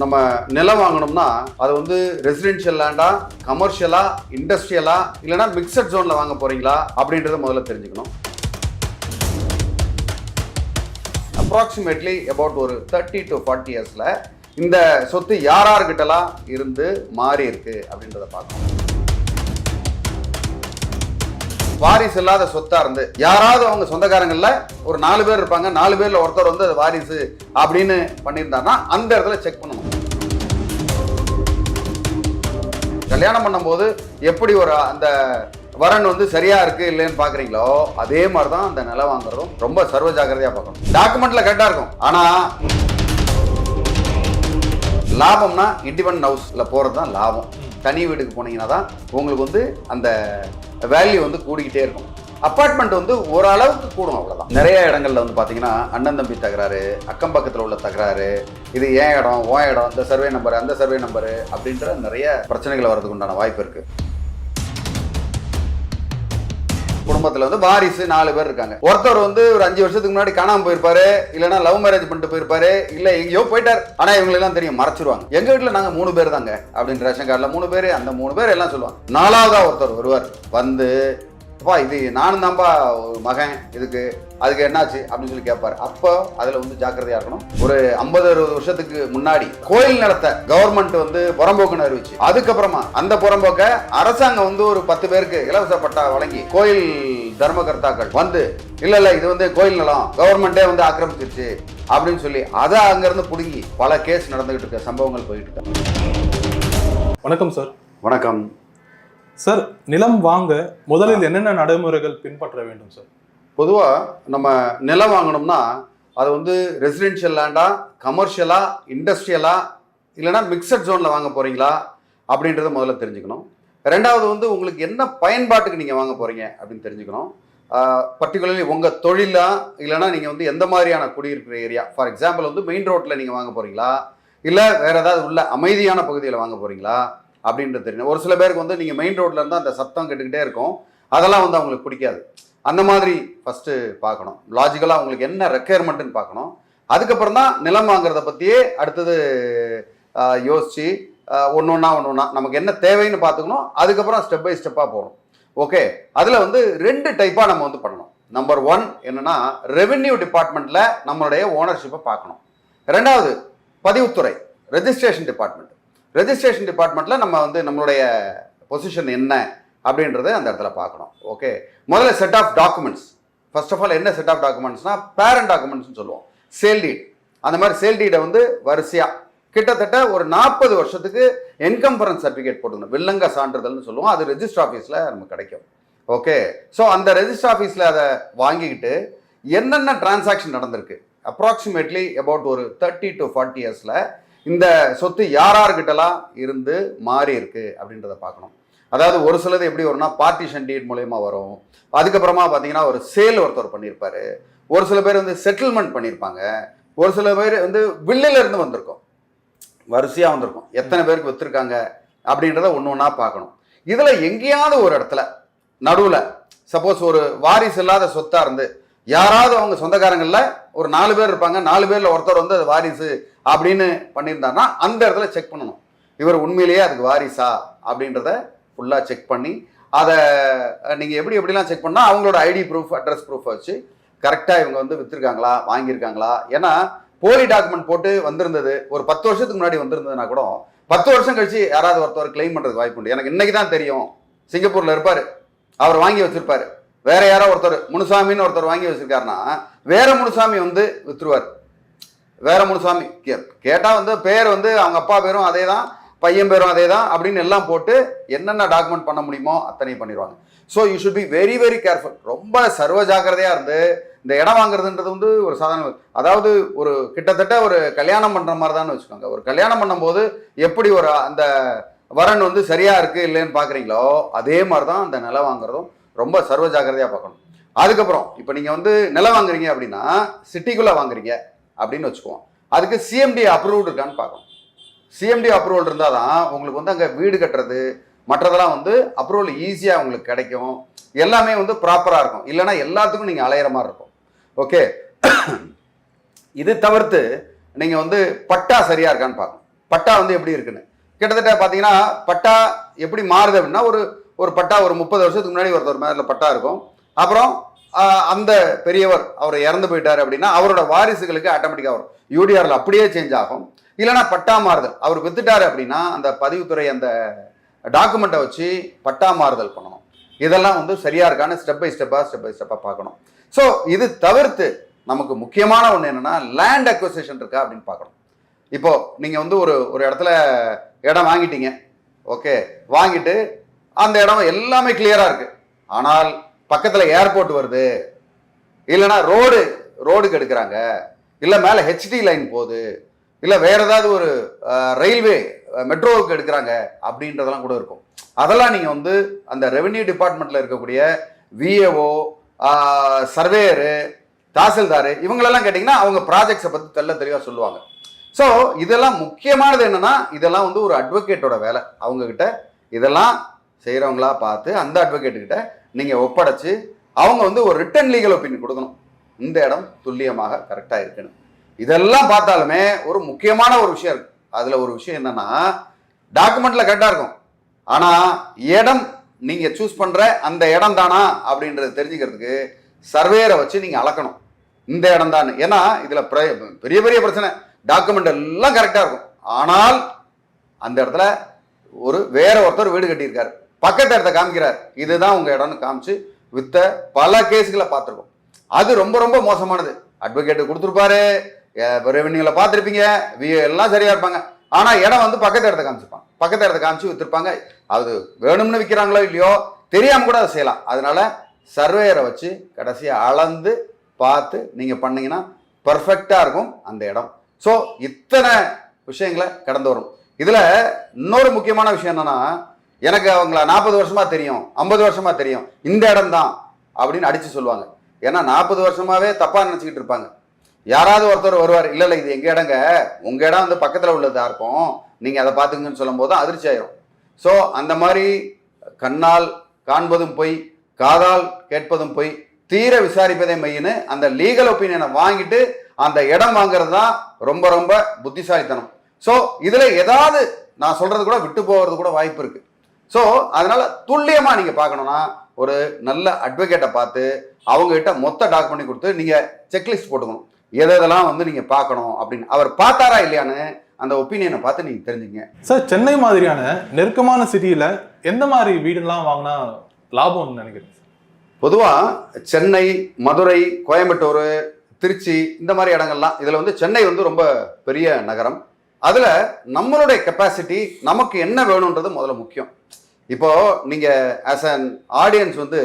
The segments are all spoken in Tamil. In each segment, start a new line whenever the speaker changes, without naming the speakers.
நம்ம நிலம் வாங்கணும்னா அது வந்து ரெசிடென்ஷியல் லேண்டா கமர்ஷியலா இண்டஸ்ட்ரியலா இல்லைன்னா மிக்சட் ஜோன்ல வாங்க போறீங்களா அப்படின்றத முதல்ல தெரிஞ்சுக்கணும். அப்ராக்சிமேட்லி அபவுட் ஒரு தேர்ட்டி டு ஃபார்ட்டி இயர்ஸில் இந்த சொத்து யார் யார்கிட்டலாம் இருந்து மாறி இருக்கு அப்படின்றத பார்க்கணும். வாரிசு இல்லாத சொத்தா இருந்து யாராவது அவங்க சொந்தக்காரங்கள்ல ஒரு நாலு பேர் இருப்பாங்க நாலு பேர்ல ஒருத்தர் வந்து அது வாரிசு அப்படின்னு பண்ணியிருந்தாருன்னா அந்த இடத்துல செக் பண்ணணும். கல்யாணம் பண்ணும்போது எப்படி ஒரு அந்த வரன் வந்து சரியா இருக்கு இல்லைன்னு பாக்குறீங்களோ அதே மாதிரி தான் அந்த நிலம் வாங்குறதும் ரொம்ப சர்வ ஜாக்கிரதையா பார்க்கணும். டாக்குமெண்ட்ல கரெக்டா இருக்கும். ஆனா லாபம்னா இண்டிபெண்ட் ஹவுஸ்ல போறது தான் லாபம். தனி வீடுக்கு போனீங்கன்னா தான் உங்களுக்கு வந்து அந்த வேல்யூ வந்து கூடிக்கிட்டே இருக்கும். அப்பார்ட்மெண்ட் வந்து ஓரளவுக்கு கூடும் அவ்வளோதான் நிறைய இடங்கள்ல வந்து பார்த்தீங்கன்னா அண்ணன் தம்பி தகராறு அக்கம் பக்கத்தில் உள்ள தகராறு இது ஏன் இடம் ஓ இடம் இந்த சர்வே நம்பர் அந்த சர்வே நம்பர் அப்படின்ற நிறைய பிரச்சனைகள் வர்றதுக்கு உண்டான வாய்ப்பு இருக்குது குடும்பத்துல வந்து வாரிசு நாலு பேர் இருக்காங்க. ஒருத்தர் வந்து ஒரு அஞ்சு வருஷத்துக்கு முன்னாடி காணாம போயிருப்பாரு இல்லைன்னா லவ் மேரேஜ் பண்ணிட்டு போயிருப்பாரு இல்ல எங்கேயோ போயிட்டார். ஆனா இவங்க எல்லாம் தெரியும் மறைச்சிருவாங்க. எங்க வீட்டுல நாங்க மூணு பேர் தாங்க அப்படின்னு ரேஷன் கார்டுல மூணு பேர் அந்த மூணு பேர் எல்லாம் சொல்லுவாங்க. நாலாவதா ஒருத்தர் வருவார். வந்து அப்பா இது நானும் தான்ப்பா ஒரு மகன் இதுக்கு அதுக்கு என்னாச்சு அப்படின்னு சொல்லி கேட்பாரு அப்போ அதுல வந்து ஜாக்கிரதையா இருக்கணும். ஒரு ஐம்பது அறுபது வருஷத்துக்கு முன்னாடி கோயில் நிலத்தை கவர்மெண்ட் வந்து புறம்போக்குன்னு அறிவிச்சு. அதுக்கப்புறமா அந்த புறம்போக்க அரசாங்கம் வந்து ஒரு பத்து பேருக்கு இலவச பட்டா வழங்கி கோயில் தர்மகர்த்தாக்கள் வந்து இல்ல இல்ல இது வந்து கோயில் நிலம் கவர்மெண்டே வந்து ஆக்கிரமிச்சிருச்சு அப்படின்னு சொல்லி அதை அங்கிருந்து புடுங்கி பல கேஸ் நடந்துகிட்டு இருக்க சம்பவங்கள் போயிட்டு இருக்கு.
வணக்கம் சார்
வணக்கம்.
சார் நிலம் வாங்க முதலில் என்னென்ன நடைமுறைகள் பின்பற்ற வேண்டும் சார்?
பொதுவாக நம்ம நிலம் வாங்கணும்னா அது வந்து ரெசிடென்ஷியல் லேண்டா கமர்ஷியலா இண்டஸ்ட்ரியலா இல்லைன்னா மிக்சட் ஜோனில் வாங்க போகிறீங்களா அப்படின்றத முதல்ல தெரிஞ்சுக்கணும். ரெண்டாவது வந்து உங்களுக்கு என்ன பயன்பாட்டுக்கு நீங்கள் வாங்க போகிறீங்க அப்படின்னு தெரிஞ்சுக்கணும். பர்டிகுலர்லி உங்கள் தொழிலா இல்லைன்னா நீங்கள் வந்து எந்த மாதிரியான குடியிருக்கிற ஏரியா ஃபார் எக்ஸாம்பிள் வந்து மெயின் ரோட்டில் நீங்கள் வாங்க போகிறீங்களா இல்லை வேறு ஏதாவது உள்ள அமைதியான பகுதியில் வாங்க போகிறீங்களா அப்படின்றது தெரியும். ஒரு சில பேருக்கு வந்து நீங்கள் மெயின் ரோட்டில் இருந்தால் அந்த சத்தம் கேட்டுக்கிட்டே இருக்கும். அதெல்லாம் வந்து அவங்களுக்கு பிடிக்காது. அந்த மாதிரி ஃபஸ்ட்டு பார்க்கணும். லாஜிக்கலாக அவங்களுக்கு என்ன ரெக்குயர்மெண்ட்டுன்னு பார்க்கணும். அதுக்கப்புறம் தான் நிலம் வாங்குறத பற்றியே அடுத்தது யோசித்து ஒன்று ஒன்றா ஒன்று ஒன்றா நமக்கு என்ன தேவைன்னு பார்த்துக்கணும். அதுக்கப்புறம் ஸ்டெப் பை ஸ்டெப்பாக போகணும். ஓகே அதில் வந்து ரெண்டு டைப்பாக நம்ம வந்து பண்ணணும். நம்பர் ஒன் என்னன்னா ரெவென்யூ டிபார்ட்மெண்ட்டில் நம்மளுடைய ஓனர்ஷிப்பை பார்க்கணும். ரெண்டாவது பதிவுத்துறை ரெஜிஸ்ட்ரேஷன் டிபார்ட்மெண்ட் ரெஜிஸ்ட்ரேஷன் டிபார்ட்மெண்ட்டில் நம்ம வந்து நம்மளுடைய பொசிஷன் என்ன அப்படின்றத அந்த இடத்துல பார்க்கணும். ஓகே முதல்ல set of documents first of all என்ன செட் ஆஃப் டாக்குமெண்ட்ஸ்னா பேரண்ட் டாக்குமெண்ட்ஸ்னு சொல்லுவோம். சேல் டீட் அந்த மாதிரி சேல் டீடை வந்து வரிசையாக கிட்டத்தட்ட ஒரு நாற்பது வருஷத்துக்கு என்கம்பரன்ஸ் சர்டிஃபிகேட் போட்டுக்கணும். வில்லங்க சான்றிதழ்னு சொல்லுவோம். அது ரெஜிஸ்டர் ஆஃபீஸில் நமக்கு கிடைக்கும். ஓகே ஸோ அந்த ரெஜிஸ்டர் ஆஃபீஸில் அதை வாங்கிக்கிட்டு என்னென்ன டிரான்சாக்ஷன் நடந்திருக்கு? அப்ராக்சிமேட்லி அபவுட் ஒரு தேர்ட்டி டு ஃபார்ட்டி இயர்ஸில் இந்த சொத்து யார் யார்கிட்டலாம் இருந்து மாறி இருக்கு அப்படின்றத பார்க்கணும். அதாவது ஒரு சிலது எப்படி வரும்னா பார்ட்டிஷன் டீட் மூலயமா வரும். அதுக்கப்புறமா பார்த்தீங்கன்னா ஒரு சேல் ஒருத்தர் பண்ணியிருப்பாரு. ஒரு சில பேர் வந்து செட்டில்மெண்ட் பண்ணியிருப்பாங்க. ஒரு சில பேர் வந்து வில்லில இருந்து வந்திருக்கும். வரிசையாக வந்திருக்கும். எத்தனை பேருக்கு விற்றுருக்காங்க அப்படின்றத ஒன்று ஒன்றா பார்க்கணும். இதில் எங்கேயாவது ஒரு இடத்துல நடுவில் சப்போஸ் ஒரு வாரிசு இல்லாத சொத்தாக இருந்து யாராவது அவங்க சொந்தக்காரங்களில் ஒரு நாலு பேர் இருப்பாங்க. நாலு பேரில் ஒருத்தர் வந்து அது வாரிசு அப்படின்னு பண்ணியிருந்தாருன்னா அந்த இடத்துல செக் பண்ணணும். இவர் உண்மையிலேயே அதுக்கு வாரிசா அப்படின்றத ஃபுல்லாக செக் பண்ணி அதை நீங்கள் எப்படி எப்படிலாம் செக் பண்ணால் அவங்களோட ஐடி ப்ரூஃப் அட்ரஸ் ப்ரூஃப் வச்சு கரெக்டாக இவங்க வந்து விற்றுருக்காங்களா வாங்கியிருக்காங்களா? ஏன்னா போலி டாக்குமெண்ட் போட்டு வந்திருந்தது ஒரு பத்து வருஷத்துக்கு முன்னாடி வந்திருந்ததுன்னா கூட பத்து வருஷம் கழிச்சு யாராவது ஒருத்தர் கிளைம் பண்ணுறதுக்கு வாய்ப்பு உண்டு. எனக்கு இன்னைக்கு தான் தெரியும். சிங்கப்பூரில் இருப்பார். அவர் வாங்கி வச்சுருப்பார். வேற யாரோ ஒருத்தர் முனுசாமின்னு ஒருத்தர் வாங்கி வச்சிருக்காருன்னா வேற முனுசாமி வந்து வித்துருவார். வேற முனுசாமி கே- கேட்டால் வந்து பேர் வந்து அவங்க அப்பா பேரும் அதே தான் பையன் பேரும் அதே தான் அப்படின்னு எல்லாம் போட்டு என்னென்ன டாக்குமெண்ட் பண்ண முடியுமோ அத்தனை பண்ணிடுவாங்க. So you should be very very careful ரொம்ப சர்வ ஜாக்கிரதையாக இருந்து இந்த இடம் வாங்குறதுன்றது வந்து ஒரு சாதாரண அதாவது ஒரு கிட்டத்தட்ட ஒரு கல்யாணம் பண்ணுற மாதிரி தான் வச்சுக்கோங்க. ஒரு கல்யாணம் பண்ணும்போது எப்படி ஒரு அந்த வரன் வந்து சரியாக இருக்குது இல்லைன்னு பார்க்குறீங்களோ அதே மாதிரி தான் அந்த நிலம் வாங்குறதும் ரொம்ப சர்வ ஜாக்கிரதையாக பார்க்கணும். அதுக்கப்புறம் இப்போ நீங்கள் வந்து நிலம் வாங்குறீங்க அப்படின்னா சிட்டிக்குள்ளே வாங்குறீங்க. அப்படின்னு வச்சுக்குவோம். அதுக்கு சிஎம்டி அப்ரூவ்டு இருக்கான்னு பார்க்கணும். சிஎம்டி அப்ரூவல் இருந்தால் தான் உங்களுக்கு வந்து அங்கே வீடு கட்டுறது மற்றதெல்லாம் வந்து அப்ரூவல் ஈஸியாக உங்களுக்கு கிடைக்கும். எல்லாமே வந்து ப்ராப்பராக இருக்கும். இல்லைன்னா எல்லாத்துக்கும் நீங்கள் அலையிற மாதிரி இருக்கும். ஓகே இது தவிர்த்து நீங்கள் வந்து பட்டா சரியாக இருக்கான்னு பார்க்கணும். பட்டா வந்து எப்படி இருக்குன்னு? கிட்டத்தட்ட பார்த்தீங்கன்னா பட்டா எப்படி மாறுது அப்படின்னா ஒரு ஒரு பட்டா ஒரு முப்பது வருஷத்துக்கு முன்னாடி ஒருத்தர் மேலே பட்டா இருக்கும். அப்புறம் அந்த பெரியவர் அவர் இறந்து போயிட்டாரு அப்படின்னா அவரோட வாரிசுகளுக்கு ஆட்டோமேட்டிக்காக வரும். யூடிஆரில் அப்படியே சேஞ்ச் ஆகும். இல்லைன்னா பட்டா மாறுதல். அவர் வித்துட்டார் அப்படின்னா அந்த பதிவுத்துறை அந்த டாக்குமெண்ட்டை வச்சு பட்டா மாறுதல் பண்ணணும். இதெல்லாம் வந்து சரியா இருக்கான்னு ஸ்டெப் பை ஸ்டெப்பாக ஸ்டெப் பை ஸ்டெப்பாக பார்க்கணும். ஸோ இது தவிர்த்து நமக்கு முக்கியமான ஒன்று என்னன்னா லேண்ட் அக்வசேஷன் இருக்கா அப்படின்னு பார்க்கணும். இப்போது நீங்கள் வந்து ஒரு ஒரு இடத்துல இடம் வாங்கிட்டீங்க. ஓகே வாங்கிட்டு அந்த இடம் எல்லாமே கிளியராக இருக்குது ஆனால் பக்கத்தில் ஏர்போர்ட் வருது. இல்லைன்னா ரோடு ரோடுக்கு எடுக்கிறாங்க. இல்லை மேலே ஹெச்டி லைன் போகுது. இல்லை வேற ஏதாவது ஒரு ரயில்வே மெட்ரோவுக்கு எடுக்கிறாங்க அப்படின்றதெல்லாம் கூட இருக்கும். அதெல்லாம் நீங்கள் வந்து அந்த ரெவென்யூ டிபார்ட்மெண்ட்டில் இருக்கக்கூடிய விஏஓ சர்வேயரு தாசில்தார் இவங்களெல்லாம் கேட்டிங்கன்னா அவங்க ப்ராஜெக்ட்ஸை பற்றி தெல்ல தெளிவாக சொல்லுவாங்க. ஸோ இதெல்லாம் முக்கியமானது என்னென்னா இதெல்லாம் வந்து ஒரு அட்வொகேட்டோட வேலை. அவங்கக்கிட்ட இதெல்லாம் செய்கிறவங்களா பார்த்து அந்த அட்வொகேட்டுக்கிட்ட நீங்கள் ஒப்படைச்சு அவங்க வந்து ஒரு ரிட்டன் லீகல் ஒப்பீனியன் கொடுக்கணும். இந்த இடம் துல்லியமாக கரெக்டாக இருக்கணும். இதெல்லாம் பார்த்தாலுமே ஒரு முக்கியமான ஒரு விஷயம் இருக்கு. அதில் ஒரு விஷயம் என்னன்னா டாக்குமெண்ட்ல கரெக்டாக இருக்கும். ஆனால் இடம் நீங்கள் சூஸ் பண்ணுற அந்த இடம் தானா அப்படின்றத தெரிஞ்சுக்கிறதுக்கு சர்வேயரை வச்சு நீங்கள் அளக்கணும். இந்த இடம் தான். ஏன்னா இதில் பெரிய பெரிய பிரச்சனை. டாக்குமெண்ட் எல்லாம் கரெக்டாக இருக்கும். ஆனால் அந்த இடத்துல ஒரு வேற ஒருத்தர் வீடு கட்டியிருக்காரு. பக்கத்து இடத்த காமிக்கிறார். இதுதான் உங்க இடம்னு காமிச்சு வித்த பல கேஸுகளை பார்த்துருக்கோம். அது ரொம்ப ரொம்ப மோசமானது. அட்வொகேட்டு கொடுத்துருப்பாரு. ரெவென்யூல பார்த்துருப்பீங்க. எல்லாம் சரியா இருப்பாங்க. ஆனா இடம் வந்து பக்கத்து இடத்த காமிச்சிருப்பாங்க பக்கத்து இடத்த காமிச்சு விற்றுருப்பாங்க அது வேணும்னு விற்கிறாங்களோ இல்லையோ தெரியாம கூட அதை செய்யலாம். அதனால சர்வேயரை வச்சு கடைசியாக அளந்து பார்த்து நீங்க பண்ணீங்கன்னா பர்ஃபெக்டா இருக்கும் அந்த இடம். ஸோ இத்தனை விஷயங்களை கடந்து வரும். இதுல இன்னொரு முக்கியமான விஷயம் என்னன்னா எனக்கு அவங்கள நாற்பது வருஷமா தெரியும் ஐம்பது வருஷமா தெரியும். இந்த இடம் தான் அப்படின்னு அடிச்சு சொல்லுவாங்க. ஏன்னா நாற்பது வருஷமாவே தப்பா நினைச்சுக்கிட்டு இருப்பாங்க. யாராவது ஒருத்தர் வருவார் இல்லை இல்லை இது எங்க இடங்க? உங்க இடம் வந்து பக்கத்தில் உள்ளதா இருக்கும். நீங்க அதை பார்த்துங்கன்னு சொல்லும் போது தான் அதிர்ச்சி ஆயிரும். ஸோ அந்த மாதிரி கண்ணால் காண்பதும் பொய் காதால் கேட்பதும் பொய் தீர விசாரிப்பதே மையின்னு அந்த லீகல் ஒப்பீனியனை வாங்கிட்டு அந்த இடம் வாங்குறது தான் ரொம்ப ரொம்ப புத்திசாலித்தனம். ஸோ இதில் ஏதாவது நான் சொல்றது கூட விட்டு போகிறது கூட வாய்ப்பு இருக்குது ஸோ அதனால துல்லியமா நீங்க பார்க்கணும்னா ஒரு நல்ல அட்வொகேட்டை பார்த்து அவங்க கிட்ட மொத்த டாக்குமெண்ட் கொடுத்து நீங்க செக்லிஸ்ட் போட்டுக்கணும். எது எதெல்லாம் வந்து நீங்க பார்க்கணும் அப்படின்னு. அவர் பார்த்தாரா இல்லையான்னு அந்த ஒப்பீனியனை பார்த்து நீங்க தெரிஞ்சுங்க.
சார் சென்னை மாதிரியான நெருக்கமான சிட்டியில எந்த மாதிரி வீடுலாம் வாங்கினா லாபம்னு நினைக்கிறேன்
பொதுவாக சென்னை மதுரை கோயம்புத்தூர் திருச்சி இந்த மாதிரி இடங்கள்லாம் இதில் வந்து சென்னை வந்து ரொம்ப பெரிய நகரம். அதில் நம்மளுடைய கெப்பாசிட்டி நமக்கு என்ன வேணுன்றது முதல்ல முக்கியம். இப்போ நீங்கள் ஆஸ் அன் ஆடியன்ஸ் வந்து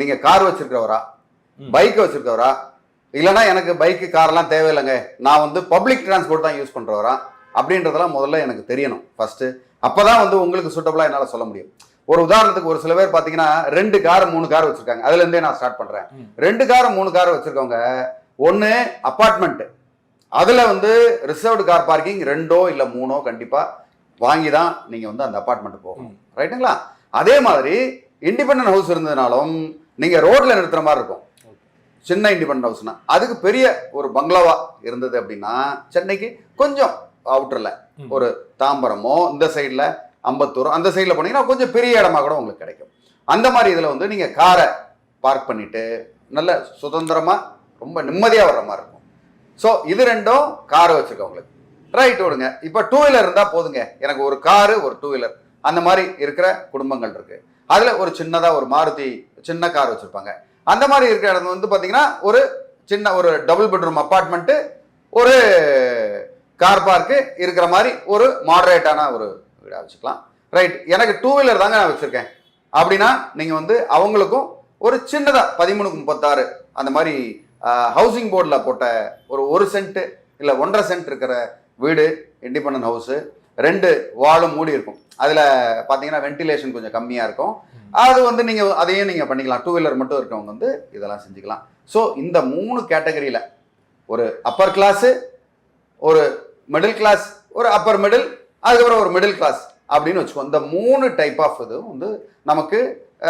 நீங்கள் கார் வச்சிருக்கிறவரா. பைக் வச்சிருக்கவரா இல்லைன்னா எனக்கு பைக்கு கார்லாம் தேவையில்லைங்க. நான் வந்து பப்ளிக் டிரான்ஸ்போர்ட் தான் யூஸ் பண்ணுறவரா அப்படின்றதெல்லாம் முதல்ல எனக்கு தெரியணும் ஃபர்ஸ்ட் அப்பதான் வந்து உங்களுக்கு சூட்டபிளா என்னால் சொல்ல முடியும். ஒரு உதாரணத்துக்கு ஒரு சில பேர் பார்த்தீங்கன்னா ரெண்டு கார் மூணு கார் வச்சிருக்காங்க. அதுல இருந்தே நான் ஸ்டார்ட் பண்றேன்.
ம்.
ரெண்டு கார் மூணு கார் வச்சிருக்கவங்க ஒன்று அப்பார்ட்மெண்ட் அதுல வந்து ரிசர்வ்டு கார் பார்க்கிங் ரெண்டோ இல்லை மூணோ கண்டிப்பா வாங்கி தான் நீங்க வந்து அந்த அப்பார்ட்மெண்ட் போகணும். ரைட்டுங்களா அதே மாதிரி இண்டிபெண்டன்ட் ஹவுஸ் இருந்ததுனாலும் நீங்க ரோட்ல நிறுத்துற மாதிரி இருக்கும். சின்ன இண்டிபெண்டன்ட் ஹவுஸ்னா அதுக்கு பெரிய ஒரு பங்களாவா இருந்தது அப்படின்னா சென்னைக்கு கொஞ்சம் அவுட்டர்ல. ஒரு தாம்பரமோ இந்த சைடில் அம்பத்தூர் அந்த சைடில் போனீங்கன்னா கொஞ்சம் பெரிய இடமா கூட உங்களுக்கு கிடைக்கும். அந்த மாதிரி இதில் வந்து நீங்கள் காரை பார்க் பண்ணிட்டு நல்ல சுதந்திரமா ரொம்ப நிம்மதியாக வர்ற மாதிரி இருக்கும். ஸோ இது ரெண்டும் கார் வச்சுருக்கவங்களுக்கு. ரைட் விடுங்க இப்போ டூ வீலர் இருந்தால் போதுங்க. எனக்கு ஒரு காரு ஒரு டூ வீலர் அந்த மாதிரி இருக்கிற குடும்பங்கள் இருக்கு. அதில் ஒரு சின்னதாக ஒரு மாருதி சின்ன கார் வச்சுருப்பாங்க. அந்த மாதிரி இருக்கிற இடம் வந்து பார்த்தீங்கன்னா ஒரு சின்ன ஒரு டபுள் பெட்ரூம் அப்பார்ட்மெண்ட்டு ஒரு கார் பார்க்கு இருக்கிற மாதிரி ஒரு மாடரேட்டான ஒரு வீடாக வச்சுக்கலாம். ரைட் எனக்கு டூ வீலர் தாங்க நான் வச்சுருக்கேன். அப்படின்னா நீங்கள் வந்து அவங்களுக்கும் ஒரு சின்னதாக பதிமூணுக்கு முப்பத்தாறு அந்த மாதிரி ஹவுசிங் போர்டில் போட்ட ஒரு ஒரு சென்ட்டு இல்லை ஒன்றரை சென்ட் இருக்கிற வீடு இண்டிபெண்டன்ட் ஹவுஸு ரெண்டு வாலும் மூடி இருக்கும். அதில் பார்த்தீங்கன்னா வென்டிலேஷன் கொஞ்சம் கம்மியாக இருக்கும். அது வந்து நீங்கள் அதையும் நீங்கள் பண்ணிக்கலாம். டூ வீலர் மட்டும் இருக்கவங்க வந்து இதெல்லாம் செஞ்சுக்கலாம். ஸோ இந்த மூணு கேட்டகரியில் ஒரு அப்பர் கிளாஸு ஒரு மிடில் கிளாஸ் ஒரு அப்பர் மிடில் அதுக்கப்புறம் ஒரு மிடில் கிளாஸ் அப்படின்னு வச்சுக்கோ இந்த மூணு டைப் ஆஃப் இது வந்து நமக்கு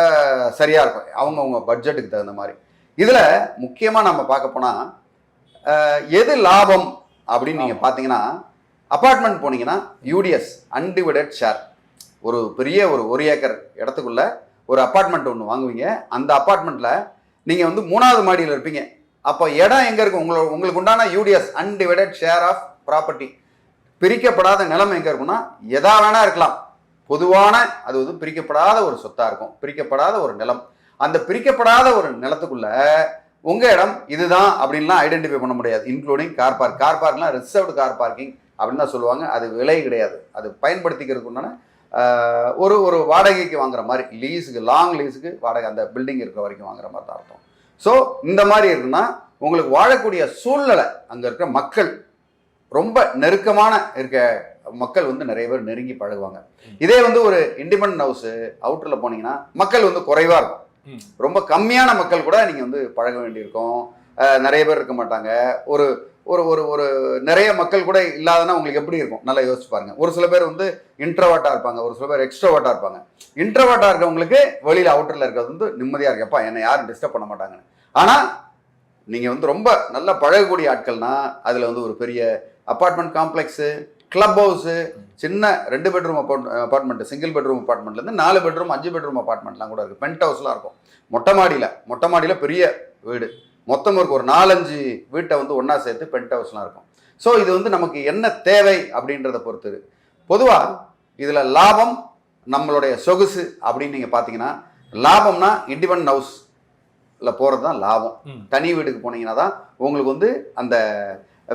அஹ், சரியா இருக்கும். அவங்கவுங்க பட்ஜெட்டுக்கு தகுந்த மாதிரி. இதில் முக்கியமாக நம்ம பார்க்க போனால் எது லாபம் அப்படின்னு நீங்கள் பார்த்தீங்கன்னா அப்பார்ட்மெண்ட் போனீங்கன்னா யூடிஎஸ் அன்டிவைடட் ஷேர் ஒரு பெரிய ஒரு ஒரு ஏக்கர் இடத்துக்குள்ள ஒரு அப்பார்ட்மெண்ட் ஒன்று வாங்குவீங்க. அந்த அப்பார்ட்மெண்ட்டில் நீங்கள் வந்து மூணாவது மாடியில் இருப்பீங்க. அப்போ இடம் எங்கே இருக்கும் உங்களோட உங்களுக்கு உண்டான UDS undivided share of property பிரிக்கப்படாத நிலம் எங்கே இருக்கும்னா எதா வேணா இருக்கலாம். பொதுவான அது வந்து பிரிக்கப்படாத ஒரு சொத்தாக இருக்கும். பிரிக்கப்படாத ஒரு நிலம். அந்த பிரிக்கப்படாத ஒரு நிலத்துக்குள்ள உங்கள் இடம் இதுதான் அப்படின்லாம் ஐடென்டிஃபை பண்ண முடியாது. இன்க்ளூடிங் கார் பார்க் கார் பார்க்லாம் ரிசர்வ்டு கார் பார்க்கிங் அப்படின்னு தான் சொல்லுவாங்க. அது விலை கிடையாது. அது பயன்படுத்திக்கிறதுக்கு உண்டான ஒரு ஒரு வாடகைக்கு வாங்குற மாதிரி லீஸுக்கு லாங் லீஸுக்கு வாடகை அந்த பில்டிங் இருக்கிற வரைக்கும் வாங்குற மாதிரி தான் அர்த்தம். ஸோ இந்த மாதிரி இருக்குன்னா உங்களுக்கு வாழக்கூடிய சூழ்நிலை அங்கே இருக்கிற மக்கள் ரொம்ப நெருக்கமான இருக்க மக்கள் வந்து நிறைய பேர் நெருங்கி பழகுவாங்க. இதே வந்து ஒரு இண்டிபெண்ட் ஹவுஸ் அவுட்டரில் போனீங்கன்னா மக்கள் வந்து குறைவாக இருக்கும். ரொம்ப கம்மியான மக்கள் கூட நீங்கள் வந்து பழக வேண்டியிருக்கும். நிறைய பேர் இருக்க மாட்டாங்க. ஒரு ஒரு ஒரு ஒரு நிறைய மக்கள் கூட இல்லாதனா உங்களுக்கு எப்படி இருக்கும்? நல்லா யோசிச்சு பாருங்க. ஒரு சில பேர் வந்து இன்ட்ரோவர்ட்டாக இருப்பாங்க. ஒரு சில பேர் எக்ஸ்ட்ரோவர்ட்டாக இருப்பாங்க. இன்ட்ரோவர்ட்டாக இருக்கவங்களுக்கு வெளியில் அவுட்டரில் இருக்கிறது வந்து நிம்மதியாக இருக்கப்பா என்னை யாரும் டிஸ்டர்ப் பண்ண மாட்டாங்கன்னு. ஆனால் நீங்கள் வந்து ரொம்ப நல்லா பழகக்கூடிய ஆட்கள்னா அதில் வந்து ஒரு பெரிய அப்பார்ட்மெண்ட் காம்ப்ளெக்ஸு கிளப் ஹவுஸு சின்ன ரெண்டு பெட்ரூம் அப்பார்ட்மெண்ட் சிங்கிள் பெட்ரூம் அப்பார்ட்மெண்ட்லேருந்து நாலு பெட்ரூம் அஞ்சு பெட்ரூம் அப்பார்ட்மெண்ட்லாம் கூட இருக்குது பென்ட் ஹவுஸ்லாம் இருக்கும். மொட்டை மாடியில் மொட்டை மாடியில் பெரிய வீடு. மொத்தம் இருக்கு ஒரு நாலஞ்சு வீட்டை வந்து ஒன்றா சேர்த்து பென்ட் ஹவுஸ்லாம் இருக்கும். ஸோ இது வந்து நமக்கு என்ன தேவை அப்படின்றத பொறுத்தது. பொதுவாக இதில் லாபம் நம்மளுடைய சொகுசு அப்படின்னு நீங்கள் பார்த்தீங்கன்னா லாபம்னா இண்டிபெண்ட் ஹவுஸில் போகிறது தான் லாபம். தனி வீட்டுக்கு போனீங்கன்னா தான் உங்களுக்கு வந்து அந்த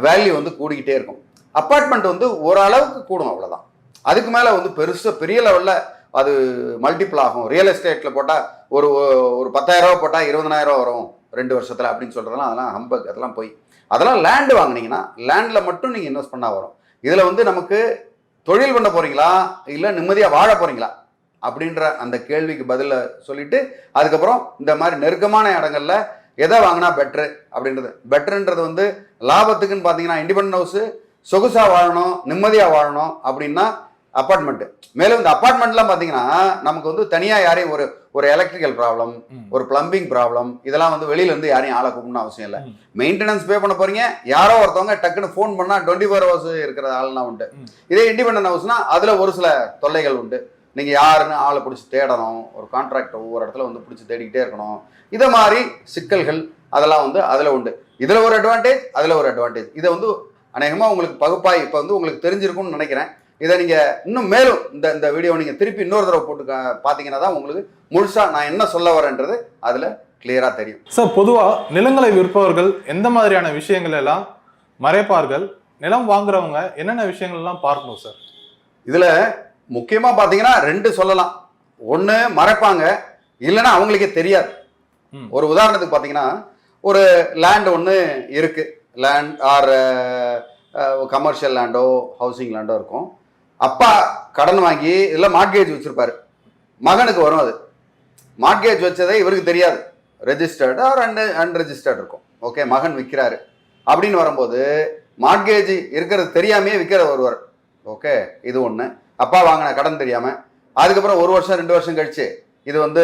வேல்யூ வந்து கூடிக்கிட்டே இருக்கும். அப்பார்ட்மெண்ட் வந்து ஓரளவுக்கு கூடும் அவ்வளோதான் அதுக்கு மேலே வந்து பெருசாக பெரிய லெவலில் அது மல்டிபிள் ஆகும். ரியல் எஸ்டேட்டில் போட்டால் ஒரு ஒரு பத்தாயிரம் ரூபா போட்டால் இருபதனாயிரம் ரூபா வரும். ரெண்டு வருஷத்தில் அப்படின்னு சொல்கிறதெல்லாம் அதெல்லாம் ஹம்பக் அதெல்லாம் போய். அதெல்லாம் லேண்டு வாங்குனீங்கன்னா லேண்டில் மட்டும் நீங்கள் இன்வெஸ்ட் பண்ணால் வரும். இதில் வந்து நமக்கு தொழில் பண்ண போகிறீங்களா இல்லை நிம்மதியாக வாழ போகிறீங்களா அப்படின்ற அந்த கேள்விக்கு பதிலில் சொல்லிவிட்டு அதுக்கப்புறம் இந்த மாதிரி நெருக்கமான இடங்கள்ல எதை வாங்கினா பெட்ரு அப்படின்றது. பெட்டருன்றது வந்து லாபத்துக்குன்னு பார்த்தீங்கன்னா இண்டிபெண்ட் ஹவுஸு சொகுசாக வாழணும் நிம்மதியாக வாழணும் அப்படின்னா அப்பார்ட்மெண்ட்டு மேலும் இந்த அப்பார்ட்மெண்ட்லாம் பார்த்தீங்கன்னா நமக்கு வந்து தனியாக யாரையும் ஒரு ஒரு எலக்ட்ரிக்கல் ப்ராப்ளம். ஒரு பிளம்பிங் ப்ராப்ளம் இதெல்லாம் வந்து வெளியில இருந்து யாரையும் ஆளை கூப்பிடணும் அவசியம் இல்லை. மெயின்டெனன்ஸ் பே பண்ண போறீங்க யாரோ ஒருத்தவங்க டக்குன்னு ஃபோன் பண்ணால் டுவெண்ட்டி ஃபோர் ஹவர்ஸ் இருக்கிற ஆள்லாம் உண்டு. இதே இண்டிபெண்டன்ட் ஹவுஸ்னா அதில் ஒரு சில தொல்லைகள் உண்டு. நீங்கள் யாருன்னு ஆளை பிடிச்சி தேடணும் ஒரு கான்ட்ராக்ட் ஒவ்வொரு இடத்துல வந்து பிடிச்சி தேடிக்கிட்டே இருக்கணும். இதை மாதிரி சிக்கல்கள் அதெல்லாம் வந்து அதில் உண்டு. இதில் ஒரு அட்வான்டேஜ் அதில் ஒரு அட்வான்டேஜ் இதை வந்து அநேகமாக உங்களுக்கு பகுப்பாய் இப்போ வந்து உங்களுக்கு தெரிஞ்சிருக்கும்னு நினைக்கிறேன். இதை நீங்கள் இன்னும் மேலும் இந்த இந்த வீடியோ நீங்கள் திருப்பி இன்னொரு தடவை போட்டு பார்த்தீங்கன்னா தான் உங்களுக்கு முழுசாக நான் என்ன சொல்ல வரேன்றது அதில் கிளியராக தெரியும்.
சார் பொதுவா நிலங்களை விற்பவர்கள் எந்த மாதிரியான விஷயங்கள் எல்லாம் மறைப்பார்கள்? நிலம் வாங்குறவங்க என்னென்ன விஷயங்கள் எல்லாம் பார்க்கணும் சார்
இதில் முக்கியமாக பார்த்தீங்கன்னா ரெண்டு சொல்லலாம். ஒன்று மறைப்பாங்க இல்லைன்னா அவங்களுக்கே தெரியாது. ஒரு உதாரணத்துக்கு பார்த்தீங்கன்னா ஒரு லேண்ட் ஒன்று இருக்கு. லேண்ட் ஆர் கமர்ஷியல் லேண்டோ ஹவுசிங் லேண்டோ இருக்கும். அப்பா கடன் வாங்கி இல்லை மார்க்கேஜ் வச்சுருப்பாரு. மகனுக்கு வரும் அது. மார்க்கேஜ் வச்சதே இவருக்கு தெரியாது. ரெஜிஸ்டர்டு ஆர் அன் அன்ரெஜிஸ்டர்டு இருக்கும். ஓகே மகன் விற்கிறாரு அப்படின்னு வரும்போது மார்க்கேஜ் இருக்கிறது தெரியாமையே விற்கிற ஒருவர். ஓகே இது ஒன்று அப்பா வாங்கின கடன் தெரியாமல் அதுக்கப்புறம் ஒரு வருஷம் ரெண்டு வருஷம் கழிச்சு இது வந்து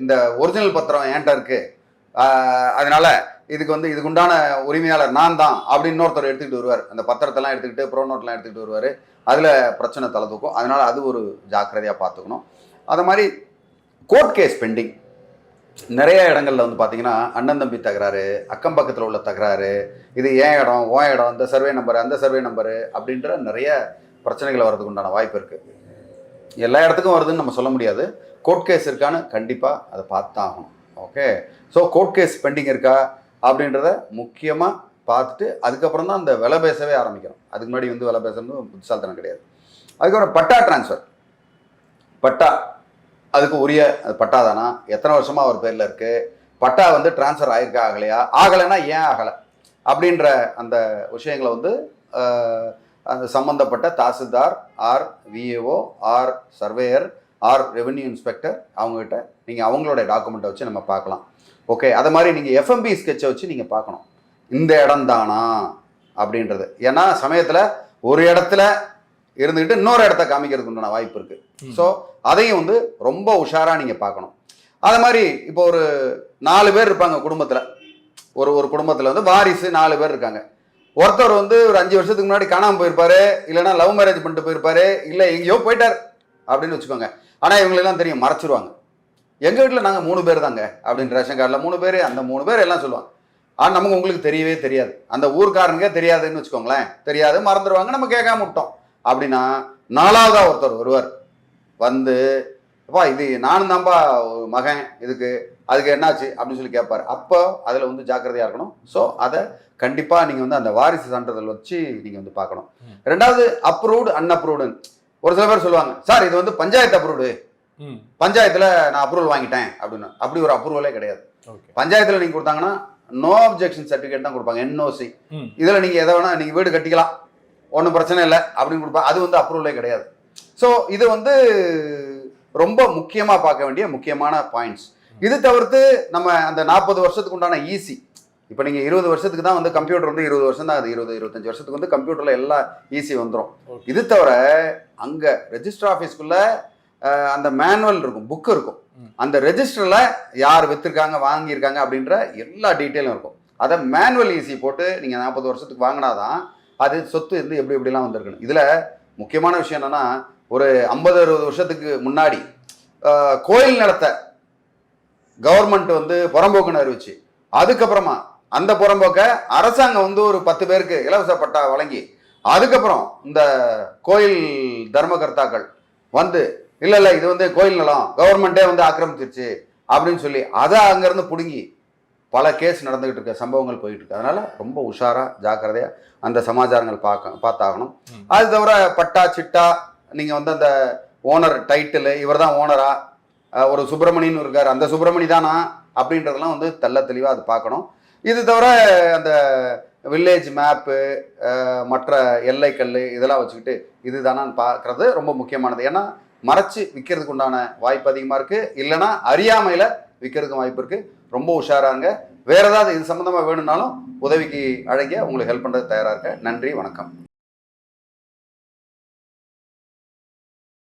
இந்த ஒரிஜினல் பத்திரம் ஏன்ட்ட இருக்குது அதனால் இதுக்கு வந்து இதுக்கு உண்டான உரிமையாளர் நான் தான் அப்படின்னு இன்னொருத்தர் எடுத்துக்கிட்டு வருவார். அந்த பத்திரத்தெல்லாம் எடுத்துக்கிட்டு ப்ரோ நோட்லாம் எடுத்துக்கிட்டு வருவார். அதில் பிரச்சனை தலை தூக்கும். அதனால் அது ஒரு ஜாக்கிரதையாக பார்த்துக்கணும். அது மாதிரி கோர்ட் கேஸ் பெண்டிங் நிறைய இடங்களில் வந்து பார்த்தீங்கன்னா அண்ணன் தம்பி தகராறு அக்கம் பக்கத்தில் உள்ள தகராறு இது ஏன் இடம் ஓ இடம் இந்த சர்வே நம்பர் அந்த சர்வே நம்பரு அப்படின்ற நிறைய பிரச்சனைகள் வர்றதுக்கு உண்டான வாய்ப்பு இருக்குது எல்லா இடத்துக்கும் வருதுன்னு நம்ம சொல்ல முடியாது. கோர்ட் கேஸ் இருக்கான்னு கண்டிப்பாக அதை பார்த்து தான் ஆகணும் okay so court case pending இருக்கா? அப்படின்றத முக்கியமாக பார்த்துட்டு அதுக்கப்புறம் தான் அந்த விலை பேசவே ஆரம்பிக்கிறோம் அதுக்கு முன்னாடி வந்து விலை பேசுறது புத்திசாலித்தனம் கிடையாது. அதுக்கப்புறம் பட்டா டிரான்ஸ்ஃபர் பட்டா அதுக்கு உரிய அது பட்டா தானா? எத்தனை வருஷமாக அவர் பேரில் இருக்குது பட்டா வந்து டிரான்ஸ்ஃபர் ஆயிருக்கா ஆகலையா? ஆகலைன்னா ஏன் ஆகலை? அப்படின்ற அந்த விஷயங்களை வந்து அந்த சம்மந்தப்பட்ட tahsildar or VAO or surveyor or revenue inspector அவங்ககிட்ட நீங்கள் அவங்களோட டாக்குமெண்ட்டை வச்சு நம்ம பார்க்கலாம். ஓகே அதை மாதிரி நீங்கள் எஃப்எம்பி ஸ்கெட்சை வச்சு நீங்கள் பார்க்கணும். இந்த இடம் தானா? அப்படின்றது. ஏன்னா சமயத்தில் ஒரு இடத்துல இருந்துக்கிட்டு இன்னொரு இடத்த காமிக்கிறதுக்கு உண்டான வாய்ப்பு இருக்குது. ஸோ அதையும் வந்து ரொம்ப உஷாராக நீங்கள் பார்க்கணும். அது மாதிரி இப்போ ஒரு நாலு பேர் இருப்பாங்க குடும்பத்தில். ஒரு ஒரு குடும்பத்தில் வந்து வாரிசு நாலு பேர் இருக்காங்க. ஒருத்தர் வந்து ஒரு அஞ்சு வருஷத்துக்கு முன்னாடி காணாம போயிருப்பாரு. இல்லைன்னா லவ் மேரேஜ் பண்ணிட்டு போயிருப்பாரு. இல்ல எங்கேயோ போயிட்டார். அப்படின்னு வச்சுக்கோங்க. ஆனா இவங்களெல்லாம் தெரியும் மறைச்சிருவாங்க. எங்க வீட்டுல நாங்க மூணு பேர் தாங்க அப்படின்னு ரேஷன் கார்டில் மூணு பேர் அந்த மூணு பேர் எல்லாம் சொல்லுவாங்க. ஆனா நமக்கு உங்களுக்கு தெரியவே தெரியாது. அந்த ஊர்க்காரனுக்கே தெரியாதுன்னு வச்சுக்கோங்களேன் தெரியாது மறந்துடுவாங்க நம்ம கேட்காம விட்டோம். அப்படின்னா நாலாவதா ஒருத்தர் வருவார். வந்து அப்பா இது நானும் தான்ப்பா மகன் இதுக்கு அதுக்கு என்னாச்சு? அப்படின்னு சொல்லி கேட்பாரு. அப்போ அதில் வந்து ஜாக்கிரதையாக இருக்கணும். ஸோ அதை கண்டிப்பாக நீங்கள் வந்து அந்த வாரிசு சான்றிதழ் வச்சு நீங்கள் வந்து பார்க்கணும். ரெண்டாவது அப்ரூவ்டு அன்அப்ரூவ்டுன்னு ஒரு சில பேர் சொல்லுவாங்க சார் இது வந்து பஞ்சாயத்து அப்ரூவ்டு பஞ்சாயத்தில் நான் அப்ரூவல் வாங்கிட்டேன் அப்படின்னு. அப்படி ஒரு அப்ரூவலே கிடையாது. பஞ்சாயத்தில் நீங்கள் கொடுத்தாங்கன்னா நோ அப்ஜெக்ஷன் சர்டிஃபிகேட் தான் கொடுப்பாங்க என்ஓசி இதில் நீங்கள் எதை வேணால் நீங்கள் வீடு கட்டிக்கலாம் ஒன்றும் பிரச்சனை இல்லை அப்படின்னு கொடுப்பாங்க அது வந்து அப்ரூவலே கிடையாது. ஸோ இது வந்து ரொம்ப முக்கியமாக பார்க்க வேண்டிய முக்கியமான பாயிண்ட்ஸ் இது தவிர்த்து நம்ம அந்த நாற்பது வருஷத்துக்கு உண்டான ஈஸி இப்போ நீங்கள் இருபது வருஷத்துக்கு தான் வந்து கம்ப்யூட்டர் வந்து இருபது வருஷம் தான் அது இருபது இருபத்தஞ்சு வருஷத்துக்கு வந்து கம்ப்யூட்டரில் எல்லா ஈஸி வந்துடும். இது தவிர அங்கே ரெஜிஸ்டர் ஆஃபீஸ்க்குள்ளே அந்த மேனுவல் இருக்கும் புக் இருக்கும். அந்த ரெஜிஸ்டரில் யார் விற்றுருக்காங்க வாங்கியிருக்காங்க அப்படின்ற எல்லா டீட்டெயிலும் இருக்கும். அதை மேனுவல் ஈஸி போட்டு நீங்கள் நாற்பது வருஷத்துக்கு வாங்கினாதான் அது சொத்து வந்து எப்படி எப்படிலாம் வந்திருக்கணும் இதில் முக்கியமான விஷயம் என்னன்னா ஒரு ஐம்பது அறுபது வருஷத்துக்கு முன்னாடி கோயில் நிலத்தை கவர்மெண்ட் வந்து புறம்போக்குன்னு அறிவிச்சு. அதுக்கப்புறமா அந்த புறம்போக்க அரசாங்கம் வந்து ஒரு பத்து பேருக்கு இலவச பட்டா வழங்கி அதுக்கப்புறம் இந்த கோயில் தர்மகர்த்தாக்கள் வந்து இல்லை இல்லை இது வந்து கோயில் நிலம் கவர்மெண்ட்டே வந்து ஆக்கிரமிச்சிருச்சு அப்படின்னு சொல்லி அதை அங்கேருந்து பிடுங்கி பல கேஸ் நடந்துகிட்டு இருக்க சம்பவங்கள் போயிட்டு இருக்கு. அதனால ரொம்ப உஷாரா ஜாக்கிரதையா அந்த சமாச்சாரங்கள் பார்க்க பார்த்தாகணும். அது தவிர பட்டா சிட்டா நீங்க வந்து அந்த ஓனர் டைட்டில் இவர் தான் ஓனரா ஒரு சுப்பிரமணியன் இருக்கார். அந்த சுப்பிரமணி தானா அப்படின்றதெல்லாம் வந்து தெள்ள தெளிவாக அது பார்க்கணும். இது தவிர அந்த வில்லேஜ் மேப்பு மற்ற எல்லைக்கல் இதெல்லாம் வச்சுக்கிட்டு இது தானான்னு பார்க்கறது ரொம்ப முக்கியமானது. ஏன்னா மறைச்சு விற்கிறதுக்கு உண்டான வாய்ப்பு அதிகமாக இருக்குது இல்லைன்னா அறியாமையில் விற்கிறதுக்கு வாய்ப்பு இருக்குது ரொம்ப உஷாராங்க வேறு ஏதாவது இது சம்மந்தமாக வேணும்னாலும் உதவிக்கு அழகிய உங்களுக்கு ஹெல்ப் பண்ணுறது தயாராக இருக்க. நன்றி வணக்கம்.